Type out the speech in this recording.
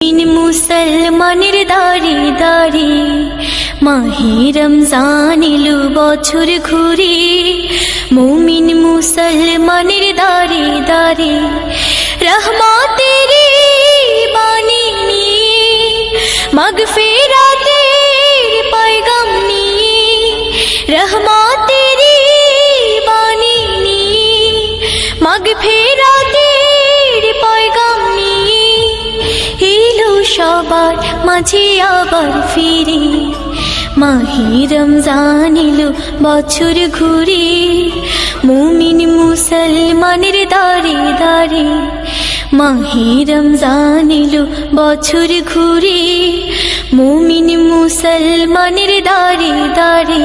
দিন মুসলমানের দাঁড়ে দাঁড়ে মাহে রমজান এলো বছর ঘুরে মুমিন মুসলমানের দাঁড়ে দাঁড়ে রহমাতের বাণী নিয়ে মাগফিরাতের পয়গাম নিয়ে রহমাতের বাণী নিয়ে মাগফিরাতের সবার মাঝে আবার ফিরে। মাহি রমজান বছর ঘুরে, মুমিন মুসলমানের দাঁড়ে দাঁড়ে মাহি রমজান বছর ঘুরে, মুমিন মুসলমানের দাঁড়ে দাঁড়ে